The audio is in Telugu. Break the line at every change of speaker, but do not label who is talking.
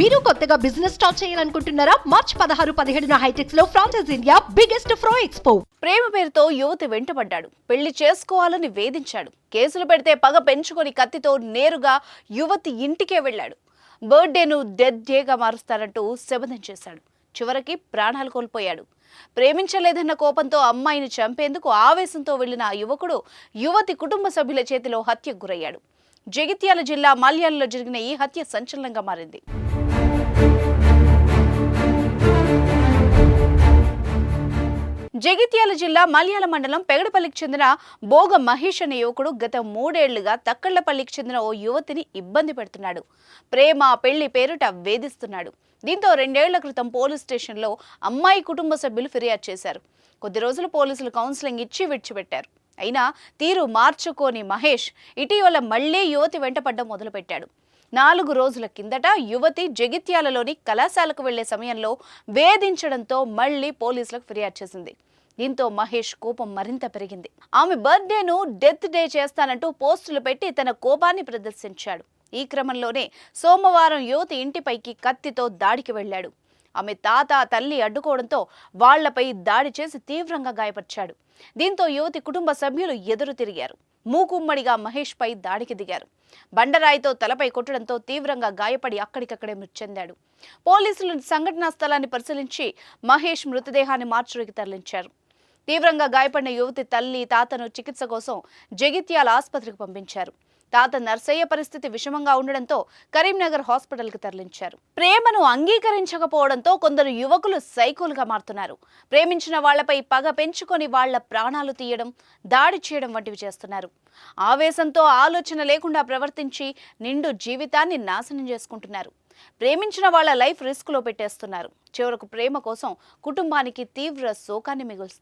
మీరు కొత్తగా బిజినెస్ స్టార్ట్ చేయాలనుకుంటున్నారా? మార్చ్ పదహారు పదిహేడున హైటెక్స్లో ఫ్రాన్సెస్ ఇండియా బిగ్గెస్ట్ ఫ్రో ఎక్స్పో
ప్రేమ పేరుతో యువతి వెంటపడ్డాడు పెళ్ళి చేసుకోవాలని వేధించాడు. కేసులు పెడితే పగ పెంచుకొని కత్తితో నేరుగా యువతి ఇంటికే వెళ్ళాడు. బర్త్డేను డెత్ డేగా మారుస్తానంటూ శబదం చేశాడు. చివరికి ప్రాణాలు కోల్పోయాడు. ప్రేమించలేదన్న కోపంతో అమ్మాయిని చంపేందుకు ఆవేశంతో వెళ్ళిన ఆ యువకుడు యువతి కుటుంబ సభ్యుల చేతిలో హత్యకు గురయ్యాడు. జగిత్యాల జిల్లా మాల్యాలలో జరిగిన ఈ హత్య సంచలనంగా మారింది. జగిత్యాల జిల్లా మల్యాల మండలం పెగడపల్లికి చెందిన బోగ మహేష్ అనే యువకుడు గత మూడేళ్ళుగా తక్కళ్ళపల్లికి చెందిన ఓ యువతిని ఇబ్బంది పెడుతున్నాడు. ప్రేమ పెళ్ళి పేరుట వేధిస్తున్నాడు. దీంతో రెండేళ్ళ క్రితం పోలీస్ స్టేషన్లో అమ్మాయి కుటుంబ సభ్యులు ఫిర్యాదు చేశారు. కొద్ది రోజులు పోలీసులు కౌన్సిలింగ్ ఇచ్చి విడిచిపెట్టారు. అయినా తీరు మార్చుకోని మహేష్ ఇటీవల మళ్ళీ యువతి వెంటపడ్డం మొదలుపెట్టాడు. నాలుగు రోజుల కిందట యువతి జగిత్యాలలోని కళాశాలకు వెళ్ళే సమయంలో వేధించడంతో మళ్ళీ పోలీసులకు ఫిర్యాదు చేసింది. దీంతో మహేష్ కోపం మరింత పెరిగింది. ఆమె బర్త్డేను డెత్ డే చేస్తానంటూ పోస్టులు పెట్టి తన కోపాన్ని ప్రదర్శించాడు. ఈ క్రమంలోనే సోమవారం యువతి ఇంటిపైకి కత్తితో దాడికి వెళ్ళాడు. ఆమె తాత తల్లి అడ్డుకోవడంతో వాళ్ళపై దాడి చేసి తీవ్రంగా గాయపరిచాడు. దీంతో యువతి కుటుంబ సభ్యులు ఎదురు తిరిగారు. మూకుమ్మడిగా మహేష్ పై దాడికి దిగారు. బండరాయితో తలపై కొట్టడంతో తీవ్రంగా గాయపడి అక్కడికక్కడే మృతి చెందాడు. పోలీసులు సంఘటనా స్థలాన్ని పరిశీలించి మహేష్ మృతదేహాన్ని మార్చురికి తరలించారు. తీవ్రంగా గాయపడిన యువతి తల్లి తాతను చికిత్స కోసం జగిత్యాల ఆసుపత్రికి పంపించారు. తాత నర్సయ్య పరిస్థితి విషమంగా ఉండడంతో కరీంనగర్ హాస్పిటల్కి తరలించారు. ప్రేమను అంగీకరించకపోవడంతో కొందరు యువకులు సైకోలుగా మారుతున్నారు. ప్రేమించిన వాళ్ళపై పగ పెంచుకొని వాళ్ళ ప్రాణాలు తీయడం దాడి చేయడం వంటివి చేస్తున్నారు. ఆవేశంతో ఆలోచన లేకుండా ప్రవర్తించి నిండు జీవితాన్ని నాశనం చేసుకుంటున్నారు. ప్రేమించిన వాళ్ళ లైఫ్ రిస్క్లో పెట్టేస్తున్నారు. చివరకు ప్రేమ కోసం కుటుంబానికి తీవ్ర శోకాన్ని మిగులుస్తారు